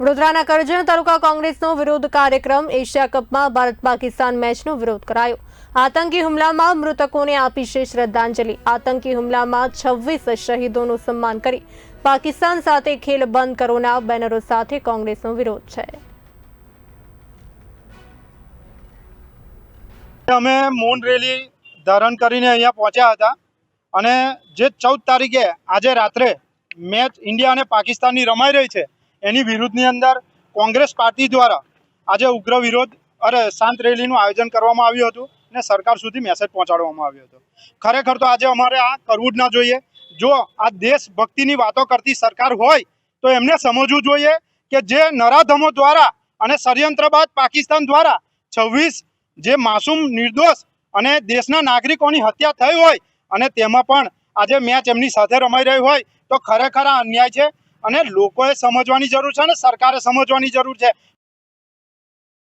વડોદરાના કરજણ તાલુકા કોંગ્રેસનો વિરોધ કાર્યક્રમ એશિયા કપમાં ભારત પાકિસ્તાન મેચનો વિરોધ કરાયો. આતંકી હુમલામાં મૃતકોને આપી છે શ્રદ્ધાંજલિ. આતંકી હુમલામાં છવ્વીસ શહીદોનું સન્માન કરી પાકિસ્તાન સાથે ખેલ બંધ કરોના બેનરો સાથે કોંગ્રેસનો વિરોધ છે. અમે મૌન રેલી ધારણ કરીને અહીંયા પહોંચ્યા હતા અને જે ચૌદ તારીખે આજે રાત્રે મેચ ઇન્ડિયા અને પાકિસ્તાનની રમાઈ રહી છે એની વિરુદ્ધની અંદર કોંગ્રેસ પાર્ટી દ્વારા આજે ઉગ્ર વિરોધ અરે શાંત રેલીનું આયોજન કરવામાં આવ્યું હતું અને સરકાર સુધી મેસેજ પહોંચાડવામાં આવ્યો હતો. ખરેખર તો આજે અમારે આ કરવું જ ના જોઈએ. જો આ દેશભક્તિની વાતો કરતી સરકાર હોય, તો એમને સમજવું જોઈએ કે જે નરાધમો દ્વારા અને ષડયંત્ર બાદ પાકિસ્તાન દ્વારા છવ્વીસ જે માસૂમ નિર્દોષ અને દેશના નાગરિકોની હત્યા થઈ હોય અને તેમાં પણ આજે મેચ એમની સાથે રમાઈ રહી હોય, તો ખરેખર આ અન્યાય છે. અને લોકોએ સમજવાની જરૂર છે અને સરકારે સમજવાની જરૂર છે.